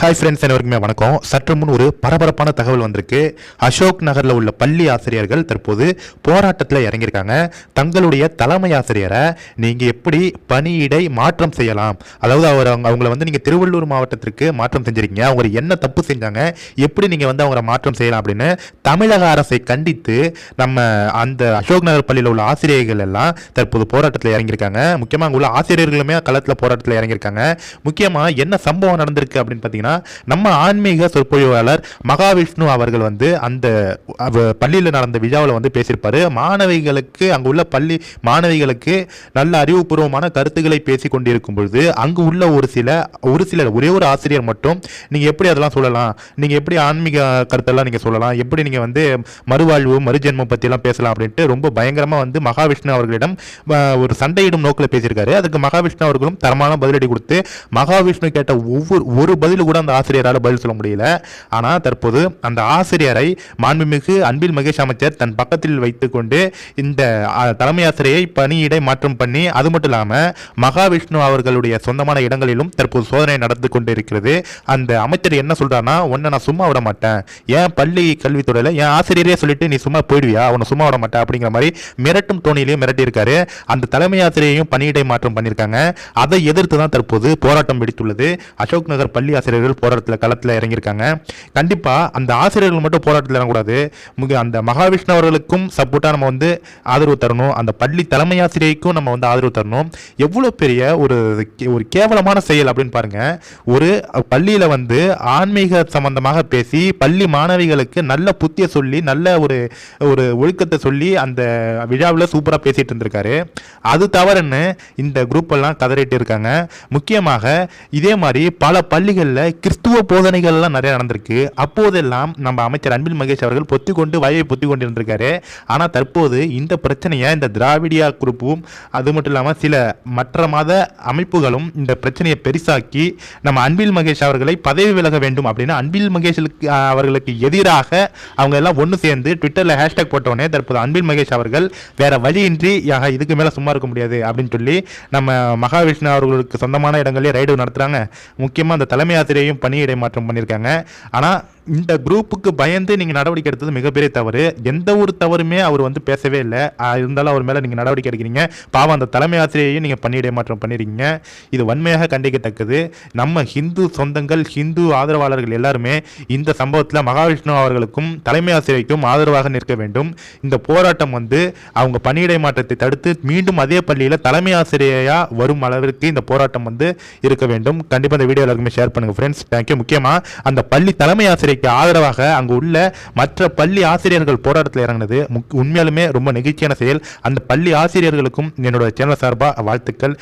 Hi friends அனைவருக்குமே வணக்கம். சற்று முன் ஒரு பரபரப்பான தகவல் வந்திருக்கு. அசோக் நகரில் உள்ள பள்ளி ஆசிரியர்கள் தற்போது போராட்டத்தில் இறங்கியிருக்காங்க. தங்களுடைய தலைமை ஆசிரியரை நீங்கள் எப்படி பணியிடை மாற்றம் செய்யலாம்? அதாவது அவர் அவங்க அவங்கள வந்து நீங்கள் திருவள்ளூர் மாவட்டத்திற்கு மாற்றம் செஞ்சுருக்கீங்க. அவங்க என்ன தப்பு செஞ்சாங்க? எப்படி நீங்கள் வந்து அவங்கள மாற்றம் செய்யலாம் அப்படின்னு தமிழக அரசை கண்டித்து நம்ம அந்த அசோக் நகர் பள்ளியில் உள்ள ஆசிரியர்கள் எல்லாம் தற்போது போராட்டத்தில் இறங்கியிருக்காங்க. முக்கியமாக அங்கே உள்ள ஆசிரியர்களுமே களத்தில் போராட்டத்தில் இறங்கியிருக்காங்க. முக்கியமாக என்ன சம்பவம் நடந்திருக்கு அப்படின்னு பார்த்தீங்கன்னா நம்ம ஆன்மீக சொற்பொழிவாளர் மகாவிஷ்ணு அவர்கள் வந்து அந்த பள்ளியில் நடந்த விழாவில் வந்து பேசியிருப்பார். மாணவிகளுக்கு அங்கு உள்ள பள்ளி மாணவிகளுக்கு நல்ல அறிவுபூர்வமான கருத்துக்களை பேசி கொண்டிருக்கும் பொழுது அங்கு உள்ள ஒரு சில ஒரு சிலர் ஒரே ஒரு ஆசிரியர் மட்டும் நீங்கள் எப்படி அதெல்லாம் சொல்லலாம்? நீங்கள் எப்படி ஆன்மீக கருத்தெல்லாம் நீங்கள் சொல்லலாம்? எப்படி நீங்கள் வந்து மறுவாழ்வு மறுஜென்மம் பற்றிலாம் பேசலாம்? அப்படின்ட்டு ரொம்ப பயங்கரமாக வந்து மகாவிஷ்ணு அவர்களிடம் ஒரு சண்டையிடும் நோக்கில் பேசியிருக்காரு. அதுக்கு மகாவிஷ்ணு அவர்களும் தரமான பதிலடி கொடுத்து மகாவிஷ்ணு கேட்ட ஒவ்வொரு ஒரு பதில் கூட அந்த ஆசிரியரால் பதில் சொல்ல முடியல. ஆனால் தற்போது அந்த ஆசிரியரை மாண்புமிகு அன்பில் மகேஷ் அமைச்சர் தன் பக்கத்தில் வைத்துக்கொண்டு இந்த தலைமை ஆசிரியை பணியிடை மாற்றம் பண்ணி அது மட்டும் இல்லாமல் மகாவிஷ்ணு அவர்களுடைய சொந்தமான இடங்களிலும் தற்போது சோதனை நடந்து கொண்டு இருக்கிறது அந்த அமைச்சர் என்ன சொல்றாருன்னா உன்னை நான் சும்மா விட மாட்டேன். ஏன் பள்ளி கல்வித்துறையில் என் ஆசிரியரே சொல்லிட்டு நீ சும்மா போயிடுவியா? உன்னை சும்மா விட மாட்டேன். அப்படிங்கிற மாதிரி மிரட்டும் தோணிலையும் மிரட்டியிருக்காரு. அந்த தலைமை ஆசிரியையும் பணியிடை மாற்றம் பண்ணியிருக்காங்க. அதை எதிர்த்து தான் தற்போது போராட்டம் வெடித்துள்ளது. அசோக் நகர் பள்ளி ஆசிரியர்கள் போராட்டத்தில் களத்தில் இறங்கியிருக்காங்க. கண்டிப்பாக அந்த ஆசிரியர்கள் மட்டும் போராட்டத்தில் இறங்கக்கூடாது. முக- அந்த மகாவிஷ்ணு அவர்களுக்கும் சப்போர்ட்டாக நம்ம வந்து ஆதரவு தரணும். அந்த பள்ளி தலைமை ஆசிரியைக்கும் நம்ம வந்து ஆதரவு தரணும். எவ்வளோ பெரிய ஒரு ஒரு கேவலமான செயல் அப்படின்னு பாருங்க. ஒரு பள்ளியில் வந்து ஆன்மீக சம்பந்தமாக பேசி பள்ளி மாணவிகளுக்கு நல்ல புத்திய சொல்லி நல்ல ஒரு ஒரு ஒழுக்கத்தை சொல்லி அந்த விழாவில் சூப்பராக பேசிட்டு இருந்திருக்காரு. அது தவறுன்னு இந்த குரூப் எல்லாம் கதறிட்டு இருக்காங்க. முக்கியமாக இதே மாதிரி பல பள்ளிகளில் கிறிஸ்துவ போதனைகள்லாம் நிறைய நடந்திருக்கு. அப்போதெல்லாம் நம்ம அமைச்சர் அன்பில் மகேஷ் அவர்கள் பொத்தி கொண்டு வாயை பொத்தி கொண்டு இருந்திருக்காரு ஆனால் தற்போது இந்த பிரச்சனையை இந்த திராவிடியா குரூப்பும் அது மட்டும் இல்லாமல் சில மற்ற மத அமைப்புகளும் இந்த பிரச்சனையை பெரிசாக்கி நம்ம அன்பில் மகேஷ் அவர்களை பதவி விலக வேண்டும் அப்படின்னு அன்பில் மகேஷுக்கு அவர்களுக்கு எதிராக அவங்க எல்லாம் ஒன்று சேர்ந்து ட்விட்டரில் ஹேஷ்டேக் போட்டோடனே தற்போது அன்பில் மகேஷ் அவர்கள் வேற வழியின்றி யாக இதுக்கு மேலே சும்மா இருக்க முடியாது அப்படின்னு சொல்லி நம்ம மகாவிஷ்ணு அவர்களுக்கு சொந்தமான இடங்களே ரைடு நடத்துகிறாங்க முக்கியமாக அந்த தலைமை ஆசிரியர் பணியிடை மாற்றம் பண்ணியிருக்காங்க. ஆனால் இந்த குரூப்புக்கு பயந்து நீங்கள் நடவடிக்கை எடுத்தது மிகப்பெரிய தவறு. எந்த ஒரு தவறுமே அவர் வந்து பேசவே இல்லை. இருந்தாலும் அவர் மேலே நீங்கள் நடவடிக்கை எடுக்கிறீங்க. பாவம் அந்த தலைமை ஆசிரியையும் நீங்கள் பணியிடை மாற்றம் பண்ணிருக்கீங்க. இது வன்மையாக கண்டிக்கத்தக்கது. நம்ம ஹிந்து சொந்தங்கள் ஹிந்து ஆதரவாளர்கள் எல்லாருமே இந்த சம்பவத்தில் மகாவிஷ்ணு அவர்களுக்கும் தலைமை ஆசிரியைக்கும் ஆதரவாக நிற்க வேண்டும். இந்த போராட்டம் வந்து அவங்க பணியிடை மாற்றத்தை தடுத்து மீண்டும் அதே பள்ளியில் தலைமை ஆசிரியையாக வரும் அளவிற்கு இந்த போராட்டம் வந்து இருக்க வேண்டும். கண்டிப்பாக இந்த வீடியோ எல்லாருக்குமே ஷேர் பண்ணுங்கள் ஃப்ரெண்ட்ஸ் தேங்க்யூ முக்கியமாக அந்த பள்ளி தலைமை ஆசிரியருக்கு ஆதரவாக அங்கு உள்ள மற்ற பள்ளி ஆசிரியர்கள் போராட்டத்தில் இறங்கினது முக்- உண்மையாலுமே ரொம்ப நெகிழ்ச்சியான செயல். அந்த பள்ளி ஆசிரியர்களுக்கும் என்னோட சேனல் சார்பாக வாழ்த்துக்கள்.